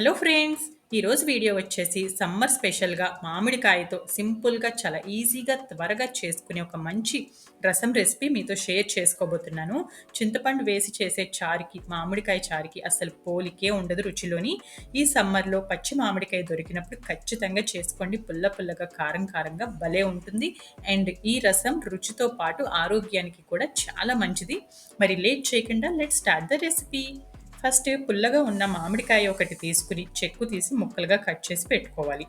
Hello friends ఈరోజు video వచ్చేసి summer స్పెషల్గా మామిడికాయతో సింపుల్గా చాలా ఈజీగా త్వరగా చేసుకునే ఒక మంచి రసం రెసిపీ మీతో షేర్ చేసుకోబోతున్నాను. చింతపండు వేసి చేసే చారుకి మామిడికాయ చారుకి అసలు పోలికే ఉండదు రుచిలోని ఈ సమ్మర్లో పచ్చి మామిడికాయ దొరికినప్పుడు ఖచ్చితంగా చేసుకోండి. పుల్ల పుల్లగా కారం కారంగా భలే ఉంటుంది. అండ్ ఈ రసం రుచితో పాటు ఆరోగ్యానికి కూడా చాలా మంచిది. మరి లేట్ చేయకుండా let start the recipe. First పుల్లగా ఉన్న మామిడికాయ ఒకటి తీసుకుని చెక్కు తీసి ముక్కలుగా కట్ చేసి పెట్టుకోవాలి.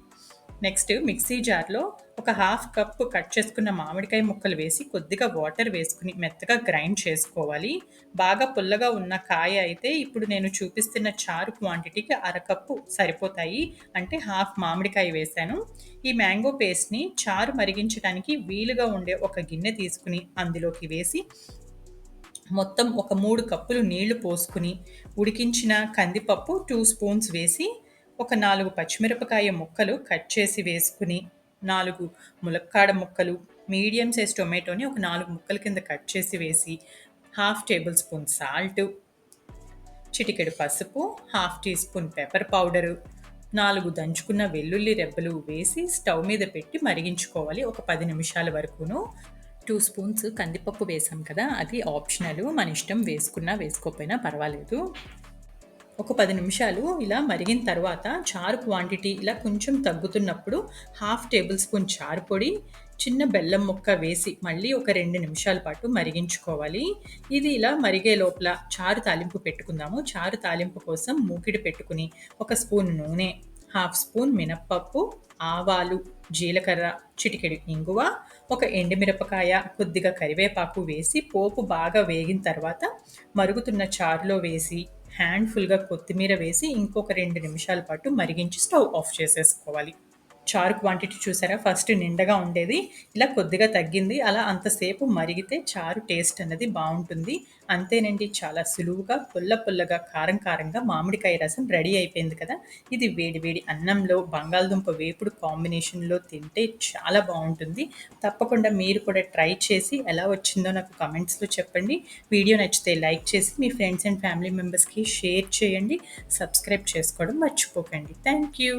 నెక్స్ట్ మిక్సీ జార్లో ఒక హాఫ్ కప్ కట్ చేసుకున్న మామిడికాయ ముక్కలు వేసి కొద్దిగా వాటర్ వేసుకుని మెత్తగా గ్రైండ్ చేసుకోవాలి. బాగా పుల్లగా ఉన్న కాయ అయితే ఇప్పుడు నేను చూపిస్తున్న చారు క్వాంటిటీకి అరకప్పు సరిపోతాయి. అంటే హాఫ్ మామిడికాయ వేశాను. ఈ మ్యాంగో పేస్ట్ని చారు మరిగించడానికి వీలుగా ఉండే ఒక గిన్నె తీసుకుని అందులోకి వేసి మొత్తం ఒక మూడు కప్పులు నీళ్ళు పోసుకుని ఉడికించిన కందిపప్పు టూ స్పూన్స్ వేసి ఒక నాలుగు పచ్చిమిరపకాయ ముక్కలు కట్ చేసి వేసుకుని నాలుగు ములక్కాడ ముక్కలు మీడియం సైజ్ టొమాటోని ఒక నాలుగు ముక్కల కింద కట్ చేసి వేసి హాఫ్ టేబుల్ స్పూన్ సాల్ట్ చిటికెడు పసుపు half teaspoon pepper powder నాలుగు దంచుకున్న వెల్లుల్లి రెబ్బలు వేసి స్టవ్ మీద పెట్టి మరిగించుకోవాలి. ఒక పది నిమిషాల వరకును టూ స్పూన్స్ కందిపప్పు వేసాం కదా అది ఆప్షనల్. మన ఇష్టం వేసుకున్నా వేసుకోకపోయినా పర్వాలేదు. ఒక పది నిమిషాలు ఇలా మరిగిన తర్వాత చారు క్వాంటిటీ ఇలా కొంచెం తగ్గుతున్నప్పుడు హాఫ్ టేబుల్ స్పూన్ చారు పొడి చిన్న బెల్లం ముక్క వేసి మళ్ళీ ఒక రెండు నిమిషాల పాటు మరిగించుకోవాలి. ఇది ఇలా మరిగే లోపల చారు తాలింపు పెట్టుకుందాము. చారు తాలింపు కోసం మూకిడి పెట్టుకుని ఒక స్పూన్ నూనె హాఫ్ స్పూన్ మినప్పప్పు ఆవాలు జీలకర్ర చిటికెడు ఇంగువ ఒక ఎండుమిరపకాయ కొద్దిగా కరివేపాకు వేసి పోపు బాగా వేగిన తర్వాత మరుగుతున్న చారులో వేసి హ్యాండ్ఫుల్గా కొత్తిమీర వేసి ఇంకొక రెండు నిమిషాల పాటు మరిగించి స్టవ్ ఆఫ్ చేసేసుకోవాలి. చారు క్వాంటిటీ చూసారా? ఫస్ట్ నిండగా ఉండేది. ఇలా కొద్దిగా తగ్గింది. అలా అంతసేపు మరిగితే చారు టేస్ట్ అన్నది బాగుంటుంది. అంతేనండి చాలా సులువుగా పుల్ల పుల్లగా కారం కారంగా మామిడికాయ రసం రెడీ అయిపోయింది కదా? ఇది వేడి వేడి అన్నంలో బంగాళదుంప వేపుడు కాంబినేషన్లో తింటే చాలా బాగుంటుంది. తప్పకుండా మీరు కూడా ట్రై చేసి ఎలా వచ్చిందో నాకు కమెంట్స్లో చెప్పండి. వీడియో నచ్చితే లైక్ చేసి మీ ఫ్రెండ్స్ అండ్ ఫ్యామిలీ మెంబర్స్కి షేర్ చేయండి. సబ్స్క్రైబ్ చేసుకోవడం మర్చిపోకండి. Thank you